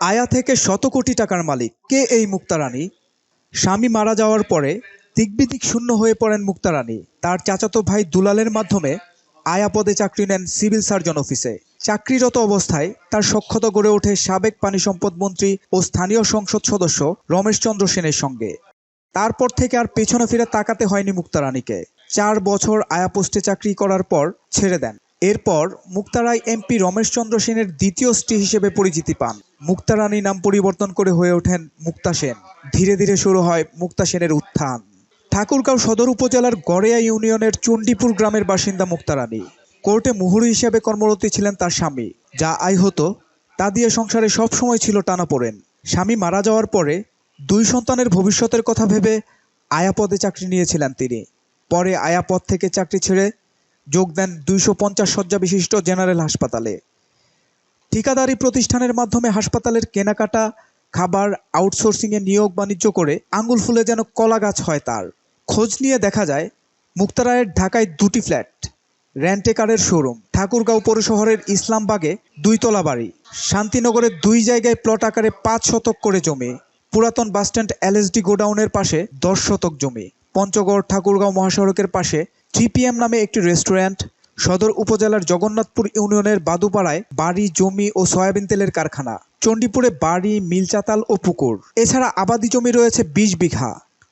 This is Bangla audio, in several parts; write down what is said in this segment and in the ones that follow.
আয়া থেকে শত কোটি টাকার মালিক। কে এই মুক্তারানী? স্বামী মারা যাওয়ার পরে দিকবিদিক শূন্য হয়ে পড়েন মুক্তারানী। তার চাচাতো ভাই দুলালের মাধ্যমে আয়া পদে চাকরি নেন সিভিল সার্জন অফিসে। চাকরিরত অবস্থায় তার সক্ষতা গড়ে ওঠে সাবেক পানি সম্পদ মন্ত্রী ও স্থানীয় সংসদ সদস্য রমেশচন্দ্র সেনের সঙ্গে। তারপর থেকে আর পেছনে ফিরে তাকাতে হয়নি মুক্তারানীকে। চার বছর আয়া পোস্টে চাকরি করার পর ছেড়ে দেন। এরপর মুক্তারায় এমপি রমেশচন্দ্র সেনের দ্বিতীয় স্ত্রী হিসেবে পরিচিতি পান। মুক্তারানী নাম পরিবর্তন করে হয়ে ওঠেন মুক্তা সেন। ধীরে ধীরে শুরু হয় মুক্তা সেনের উত্থান। ঠাকুরগাঁও সদর উপজেলার গড়েয়া ইউনিয়নের চণ্ডীপুর গ্রামের বাসিন্দা মুক্তারানী কোর্টে মুহুরি হিসেবে কর্মরত ছিলেন তার স্বামী, যা আয় হতো তা দিয়ে সংসারে সবসময় ছিল টানাপোড়েন স্বামী মারা যাওয়ার পরে দুই সন্তানের ভবিষ্যতের কথা ভেবে আয়াপদে চাকরি নিয়েছিলেন তিনি। পরে আয়াপদ থেকে চাকরি ছেড়ে যোগ দেন দুইশো পঞ্চাশ শয্যা বিশিষ্ট জেনারেল হাসপাতালে। ঠিকাদারি প্রতিষ্ঠানের মাধ্যমে হাসপাতালের কেনাকাটা, খাবার, আউটসোর্সিংয়ে নিয়োগ বাণিজ্য করে আঙুল ফুলে যেন কলা গাছ হয় তার। খোঁজ নিয়ে দেখা যায়, মুক্তারায়ের ঢাকায় দুটি ফ্ল্যাট র্যান্টেকারের শোরুম, ঠাকুরগাঁও পৌর শহরের ইসলামবাগে দুইতলা বাড়ি, শান্তিনগরের দুই জায়গায় প্লট আকারে পাঁচ শতক করে জমি, পুরাতন বাসস্ট্যান্ড এলএসডি গোডাউনের পাশে দশ শতক জমি, পঞ্চগড় ঠাকুরগাঁও মহাসড়কের পাশে থ্রিপিএম নামে একটি রেস্টুরেন্ট, সদর উপজেলার জগন্নাথপুর ইউনিয়নের বাদুপাড়ায় বাড়ি, জমি ও সয়াবিন তেলের কারখানা, চণ্ডীপুরে বাড়ি, মিলচাতাল ও পুকুর। এছাড়া আবাদি জমি রয়েছে বিশ বিঘা।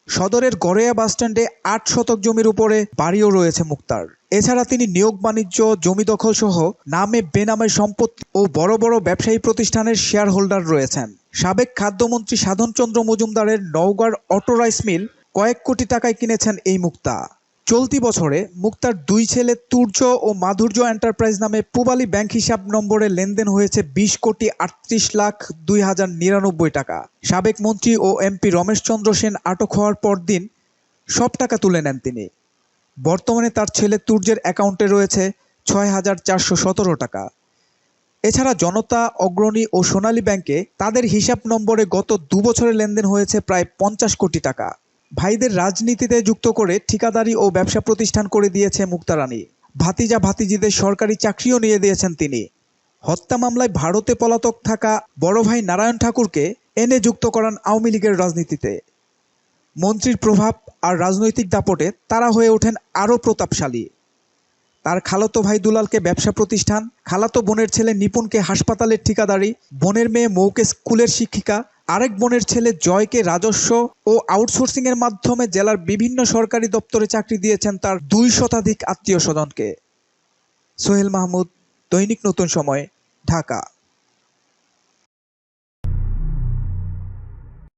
সদরের গড়েয়া বাসস্ট্যান্ডে আট শতক জমির উপরে বাড়িও রয়েছে মুক্তার। এছাড়া তিনি নিয়োগ বাণিজ্য, জমি দখল সহ নামে বেনামে সম্পত্তি ও বড় বড় ব্যবসায়ী প্রতিষ্ঠানের শেয়ার হোল্ডার রয়েছেন। সাবেক খাদ্যমন্ত্রী সাধনচন্দ্র মজুমদারের নওগাঁর অটো রাইস মিল কয়েক কোটি টাকায় কিনেছেন এই মুক্তা। চলতি বছরে মুক্তার দুই ছেলে তুর্য ও মাধুর্য এন্টারপ্রাইজ নামে পুবালি ব্যাংক হিসাব নম্বরে লেনদেন হয়েছে বিশ কোটি আটত্রিশ লাখ দুই হাজার নিরানব্বই টাকা। সাবেক মন্ত্রী ও এমপি রমেশচন্দ্র সেন আটক হওয়ার পর দিন সব টাকা তুলে নেন তিনি। বর্তমানে তার ছেলে তুর্যের অ্যাকাউন্টে রয়েছে ছয় হাজার চারশো সতেরো টাকা। এছাড়া জনতা, অগ্রণী ও সোনালী ব্যাংকে তাদের হিসাব নম্বরে গত দু বছরে লেনদেন হয়েছে প্রায় পঞ্চাশ কোটি টাকা। ভাইদের রাজনীতিতে যুক্ত করে ঠিকাদারি ও ব্যবসা প্রতিষ্ঠান করে দিয়েছে মুক্তারানী ভাতিজা ভাতিজিদের সরকারি চাকরিও নিয়ে দিয়েছেন তিনি। হত্যা মামলায় ভারতে পলাতক থাকা বড় ভাই নারায়ণ ঠাকুরকে এনে যুক্ত করান আওয়ামী লীগের রাজনীতিতে। মন্ত্রীর প্রভাব আর রাজনৈতিক দাপটে তারা হয়ে ওঠেন আরও প্রতাপশালী। তার খালাতো ভাই দুলালকে ব্যবসা প্রতিষ্ঠান, খালাতো বোনের ছেলে নিপুণকে হাসপাতালের ঠিকাদারি, বোনের মেয়ে মৌকে স্কুলের শিক্ষিকা আরেক বোনের ছেলে জয়কে রাজস্ব ও আউটসোর্সিং এর মাধ্যমে জেলার বিভিন্ন সরকারি দপ্তরে চাকরি দিয়েছেন তার দুই শতাধিক আত্মীয় স্বজনকে। সোহেল মাহমুদ, দৈনিক নতুন সময়, ঢাকা।